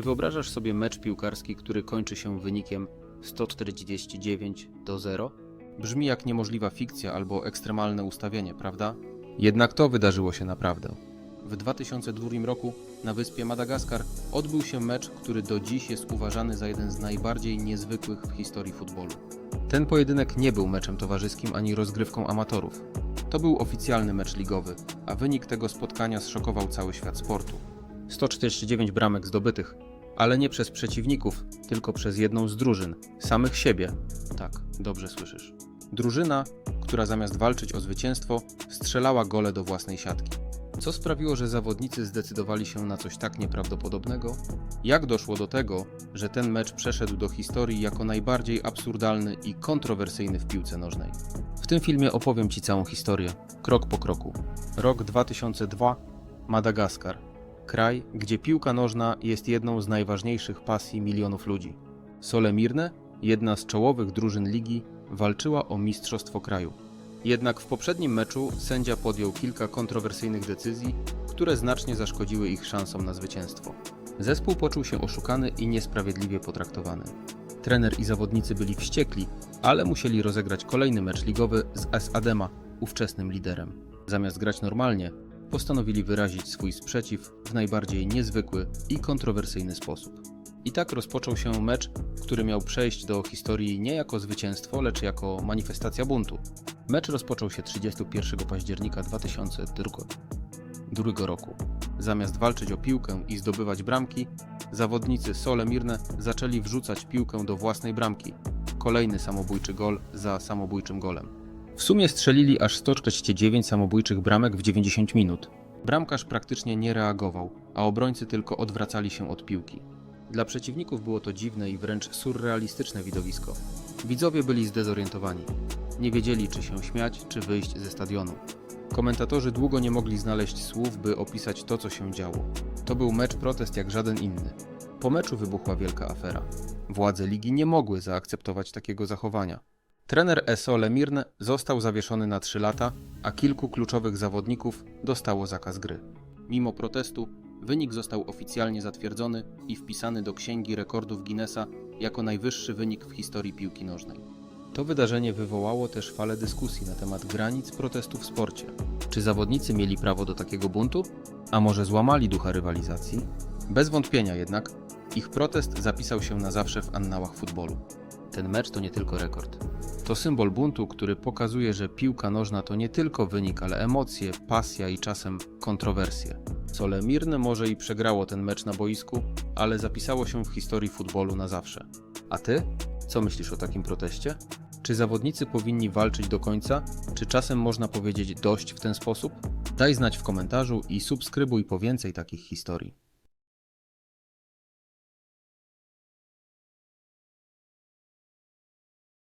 Czy wyobrażasz sobie mecz piłkarski, który kończy się wynikiem 149 do 0? Brzmi jak niemożliwa fikcja albo ekstremalne ustawienie, prawda? Jednak to wydarzyło się naprawdę. W 2002 roku na wyspie Madagaskar odbył się mecz, który do dziś jest uważany za jeden z najbardziej niezwykłych w historii futbolu. Ten pojedynek nie był meczem towarzyskim ani rozgrywką amatorów. To był oficjalny mecz ligowy, a wynik tego spotkania zszokował cały świat sportu. 149 bramek zdobytych, ale nie przez przeciwników, tylko przez jedną z drużyn, samych siebie. Tak, dobrze słyszysz. Drużyna, która zamiast walczyć o zwycięstwo, strzelała gole do własnej siatki. Co sprawiło, że zawodnicy zdecydowali się na coś tak nieprawdopodobnego? Jak doszło do tego, że ten mecz przeszedł do historii jako najbardziej absurdalny i kontrowersyjny w piłce nożnej? W tym filmie opowiem Ci całą historię, krok po kroku. Rok 2002, Madagaskar. Kraj, gdzie piłka nożna jest jedną z najważniejszych pasji milionów ludzi. Solemirne, jedna z czołowych drużyn ligi, walczyła o mistrzostwo kraju. Jednak w poprzednim meczu sędzia podjął kilka kontrowersyjnych decyzji, które znacznie zaszkodziły ich szansom na zwycięstwo. Zespół poczuł się oszukany i niesprawiedliwie potraktowany. Trener i zawodnicy byli wściekli, ale musieli rozegrać kolejny mecz ligowy z S Adema, ówczesnym liderem. Zamiast grać normalnie, postanowili wyrazić swój sprzeciw w najbardziej niezwykły i kontrowersyjny sposób. I tak rozpoczął się mecz, który miał przejść do historii nie jako zwycięstwo, lecz jako manifestacja buntu. Mecz rozpoczął się 31 października 2002 roku. Zamiast walczyć o piłkę i zdobywać bramki, zawodnicy Sole Mirne zaczęli wrzucać piłkę do własnej bramki. Kolejny samobójczy gol za samobójczym golem. W sumie strzelili aż 149 samobójczych bramek w 90 minut. Bramkarz praktycznie nie reagował, a obrońcy tylko odwracali się od piłki. Dla przeciwników było to dziwne i wręcz surrealistyczne widowisko. Widzowie byli zdezorientowani. Nie wiedzieli, czy się śmiać, czy wyjść ze stadionu. Komentatorzy długo nie mogli znaleźć słów, by opisać to, co się działo. To był mecz protest jak żaden inny. Po meczu wybuchła wielka afera. Władze ligi nie mogły zaakceptować takiego zachowania. Trener ESO Lemirne został zawieszony na 3 lata, a kilku kluczowych zawodników dostało zakaz gry. Mimo protestu, wynik został oficjalnie zatwierdzony i wpisany do Księgi Rekordów Guinnessa jako najwyższy wynik w historii piłki nożnej. To wydarzenie wywołało też falę dyskusji na temat granic protestu w sporcie. Czy zawodnicy mieli prawo do takiego buntu? A może złamali ducha rywalizacji? Bez wątpienia jednak, ich protest zapisał się na zawsze w annałach futbolu. Ten mecz to nie tylko rekord. To symbol buntu, który pokazuje, że piłka nożna to nie tylko wynik, ale emocje, pasja i czasem kontrowersje. Sole Mirne może i przegrało ten mecz na boisku, ale zapisało się w historii futbolu na zawsze. A ty? Co myślisz o takim proteście? Czy zawodnicy powinni walczyć do końca? Czy czasem można powiedzieć dość w ten sposób? Daj znać w komentarzu i subskrybuj po więcej takich historii.